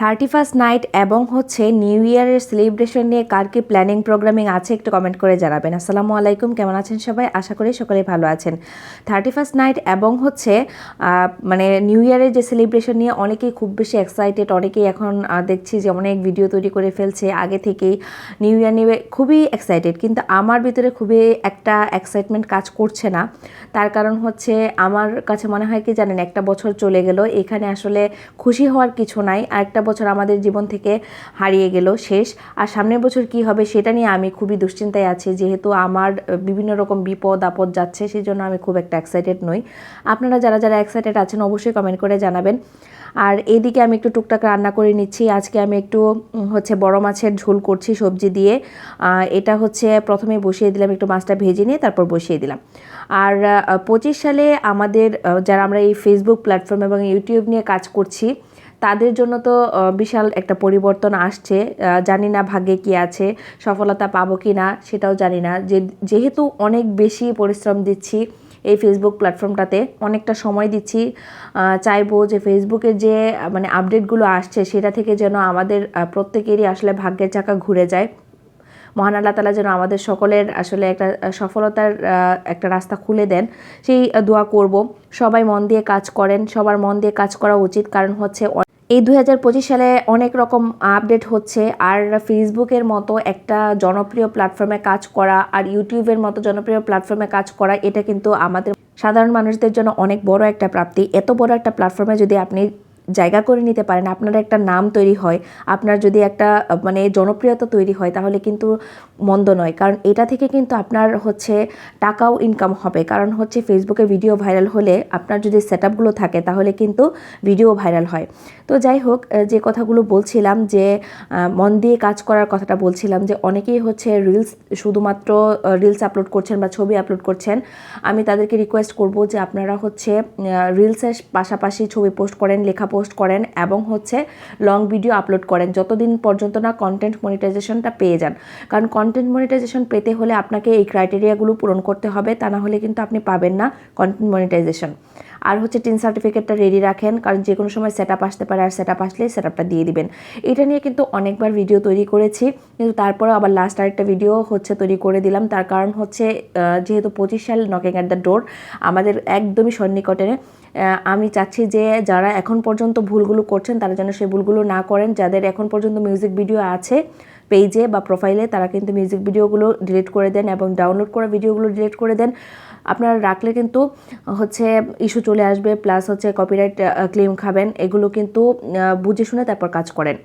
Thirty first night এবং হচ্ছে new ইয়ারের সেলিব্রেশন নিয়ে কার কি প্ল্যানিং, প্রোগ্রামিং আছে একটু কমেন্ট করে জানাবেন। আসসালামু আলাইকুম, কেমন আছেন সবাই? আশা করি সকলে ভালো আছেন। থার্টি ফার্স্ট নাইট এবং হচ্ছে মানে নিউ ইয়ারের যে সেলিব্রেশন নিয়ে অনেকেই খুব বেশি এক্সাইটেড অনেকেই এখন দেখছি যে অনেক ভিডিও তৈরি করে ফেলছে। আগে থেকেই নিউ ইয়ার নিয়ে খুবই এক্সাইটেড কিন্তু আমার ভিতরে খুবই একটা এক্সাইটমেন্ট কাজ করছে না। তার কারণ হচ্ছে, আমার কাছে মনে হয় কি জানেন, একটা বছর চলে গেল, এখানে আসলে খুশি হওয়ার কিছু নাই। আর একটা বছর আমাদের জীবন থেকে হারিয়ে গেল শেষ। আর সামনের বছর কি হবে সেটা নিয়ে আমি খুবই দুশ্চিন্তায় আছি। যেহেতু আমার বিভিন্ন রকম বিপদ, আপদ যাচ্ছে সেই জন্য আমি খুব একটা এক্সাইটেড নই। আপনারা যারা যারা এক্সাইটেড আছেন, অবশ্যই কমেন্ট করে জানাবেন। আর এদিকে আমি একটু টুকটাক রান্না করে নিচ্ছি। আজকে আমি একটু হচ্ছে বড় মাছের ঝোল করছি সবজি দিয়ে। এটা হচ্ছে প্রথমে বসিয়ে দিলাম একটু মাছটা ভেজে নিয়ে তারপর বসিয়ে দিলাম। আর পঁচিশ সালে আমাদের যারা আমরা এই ফেসবুক প্ল্যাটফর্ম এবং ইউটিউব নিয়ে কাজ করছি তাদের জন্য তো বিশাল একটা পরিবর্তন আসছে। জানি না ভাগ্যে কি আছে, সফলতা পাবো কি না, সেটাও জানি না। যে, যেহেতু অনেক বেশি পরিশ্রম দিচ্ছি এই ফেসবুক প্ল্যাটফর্মটাতে অনেকটা সময় দিচ্ছি চাইব যে ফেসবুকের যে মানে আপডেটগুলো আসছে, সেটা থেকে যেন আমাদের প্রত্যেকেরই আসলে ভাগ্যের চাকা ঘুরে যায়। মহান আল্লাহ তালা যেন আমাদের সকলের আসলে একটা সফলতার একটা রাস্তা খুলে দেন। সেই দোয়া করব। সবাই মন দিয়ে কাজ করেন, সবার মন দিয়ে কাজ করা উচিত, কারণ হচ্ছে এই দুই হাজার পঁচিশ সালে অনেক রকম আপডেট হচ্ছে, আর ফেসবুকের মতো একটা জনপ্রিয় প্ল্যাটফর্মে কাজ করা আর ইউটিউবের মতো জনপ্রিয় প্ল্যাটফর্মে কাজ করা, এটা কিন্তু আমাদের সাধারণ মানুষদের জন্য অনেক বড় একটা প্রাপ্তি। এত বড় একটা প্ল্যাটফর্মে যদি আপনি জায়গা করে নিতে পারেন, আপনার একটা নাম তৈরি হয়, আপনার যদি একটা মানে জনপ্রিয়তা তৈরি হয়, তাহলে কিন্তু মন্দ নয়। কারণ এটা থেকে কিন্তু আপনার হচ্ছে টাকাও ইনকাম হবে। কারণ হচ্ছে ফেসবুকে ভিডিও ভাইরাল হলে আপনার যদি সেট আপগুলো থাকে, তাহলে কিন্তু ভিডিও ভাইরাল হয়। তো যাই হোক যে কথাগুলো বলছিলাম যে মন দিয়ে কাজ করার কথাটা বলছিলাম যে, অনেকেই হচ্ছে রিলস শুধুমাত্র রিলস আপলোড করছেন বা ছবি আপলোড করছেন। আমি তাদেরকে রিকোয়েস্ট করব যে, আপনারা হচ্ছে রিলসের পাশাপাশি ছবি পোস্ট করেন লেখা পোস্ট করেন এবং হচ্ছে লং ভিডিও আপলোড করেন। যতদিন পর্যন্ত না কন্টেন্ট মনিটাইজেশনটা পেয়ে যান। কারণ কন্টেন্ট মনিটাইজেশন পেতে হলে আপনাকে এই ক্রাইটেরিয়াগুলো পূরণ করতে হবে। তা না হলে কিন্তু আপনি পাবেন না কন্টেন্ট মনিটাইজেশন আর হচ্ছে টিন সার্টিফিকেটটা রেডি রাখেন, কারণ যে কোনো সময় সেট আসতে পারে আর সেট আসলেই সেট দিয়ে দিবেন। এটা নিয়ে কিন্তু অনেকবার ভিডিও তৈরি করেছি, কিন্তু তারপরে আবার লাস্ট আরেকটা ভিডিও হচ্ছে তৈরি করে দিলাম। তার কারণ হচ্ছে যেহেতু পঁচিশ সাল নকিং অ্যাট দ্য ডোর আমাদের একদমই সন্নিকটে আমি চাচ্ছি যে যারা এখন পর্যন্ত ভুলগুলো করছেন, তারা যেন সেই ভুলগুলো না করেন। যাদের এখন পর্যন্ত মিউজিক ভিডিও আছে পেজে বা প্রোফাইলে তারা কিন্তু মিউজিক ভিডিওগুলো ডিলিট করে দেন এবং ডাউনলোড করা ভিডিওগুলো ডিলিট করে দেন। আপনারা রাখলে কিন্তু হচ্ছে ইস্যু চলে আসবে প্লাস হচ্ছে কপিরাইট ক্লেম খাবেন। এগুলো কিন্তু বুঝে শুনে তারপর কাজ করেন।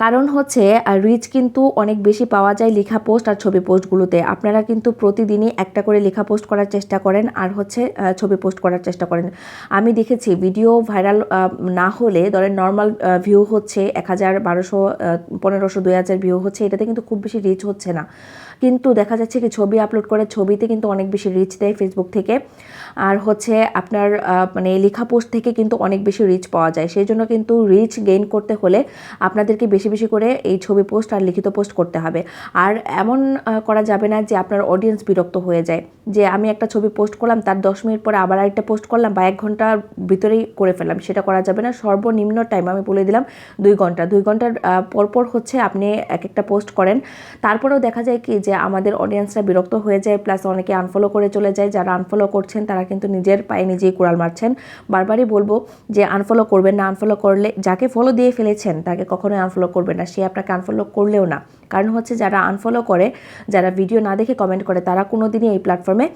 কারণ হচ্ছে রিচ কিন্তু অনেক বেশি পাওয়া যায় লেখা পোস্ট আর ছবি পোস্টগুলোতে আপনারা কিন্তু প্রতিদিনই একটা করে লেখা পোস্ট করার চেষ্টা করেন আর হচ্ছে ছবি পোস্ট করার চেষ্টা করেন। আমি দেখেছি ভিডিও ভাইরাল না হলে ধরেন নর্মাল ভিউ হচ্ছে এক হাজার বারোশো পনেরোশো, দুই হাজার ভিউ হচ্ছে, এটাতে কিন্তু খুব বেশি রিচ হচ্ছে না। কিন্তু দেখা যাচ্ছে কি ছবি আপলোড করে ছবিতে কিন্তু অনেক বেশি রিচ দেয় ফেসবুক থেকে। আর হচ্ছে আপনার মানে লেখা পোস্ট থেকে কিন্তু অনেক বেশি রিচ পাওয়া যায়। সেই জন্য কিন্তু রিচ গেইন করতে হলে আপনাদেরকে বেশি বেশি বেশি করে এই ছবি পোস্ট আর লিখিত পোস্ট করতে হবে। আর এমন করা যাবে না যে আপনার অডিয়েন্স বিরক্ত হয়ে যায়। যে আমি একটা ছবি পোস্ট করলাম, তার দশ মিনিট পরে আবার আরেকটা পোস্ট করলাম বা এক ঘণ্টার ভিতরেই করে ফেললাম, সেটা করা যাবে না। সর্বনিম্ন টাইম আমি বলে দিলাম দুই ঘণ্টা। দুই ঘণ্টার পরপর হচ্ছে আপনি এক একটা পোস্ট করেন। তারপরেও দেখা যায় কি যে আমাদের অডিয়েন্সরা বিরক্ত হয়ে যায় প্লাস অনেকে আনফলো করে চলে যায়। যারা আনফলো করছেন, তারা কিন্তু নিজের পায়ে নিজেই কুড়াল মারছেন। বারবারই বলব যে আনফলো করবেন না আনফলো করলে, যাকে ফলো দিয়ে ফেলেছেন, তাকে কখনোই আনফলো করবেন না, সে আপনাকে আনফলো করলেও না। কারণ হচ্ছে যারা আনফলো করে, যারা ভিডিও না দেখে কমেন্ট করে, তারা কোনো দিনই এই প্ল্যাটফর্মে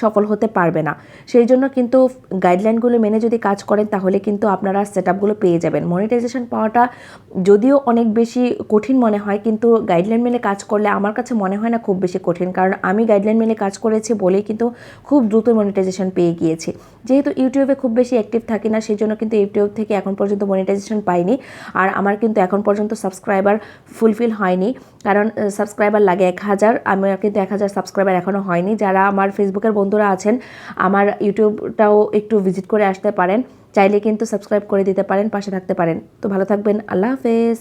সফল হতে পারবে না। সেই জন্য কিন্তু গাইডলাইনগুলো মেনে যদি কাজ করেন, তাহলে কিন্তু আপনারা সেট আপগুলো পেয়ে যাবেন। মনিটাইজেশন পাওয়াটা যদিও অনেক বেশি কঠিন মনে হয়, কিন্তু গাইডলাইন মেনে কাজ করলে আমার কাছে মনে হয় না খুব বেশি কঠিন। কারণ আমি গাইডলাইন মেনে কাজ করেছি বলেই কিন্তু খুব দ্রুত মনিটাইজেশন পেয়ে গিয়েছি। যেহেতু ইউটিউবে খুব বেশি অ্যাক্টিভ থাকি না, সেই জন্য কিন্তু ইউটিউব থেকে এখন পর্যন্ত মনিটাইজেশন পাইনি। আর আমার কিন্তু এখন পর্যন্ত সাবস্ক্রাইবার ফুলফিল হয়নি। কারণ সাবস্ক্রাইবার লাগে এক হাজার আমার কিন্তু এক হাজার সাবস্ক্রাইবার এখনও হয়নি। যারা আমার ফেসবুকের বন্ধুরা আছেন, আমার ইউটিউবটাও একটু ভিজিট করে আসতে পারেন, চাইলে কিন্তু সাবস্ক্রাইব করে দিতে পারেন, পাশে থাকতে পারেন। তো ভালো থাকবেন, আল্লাহ হাফেজ।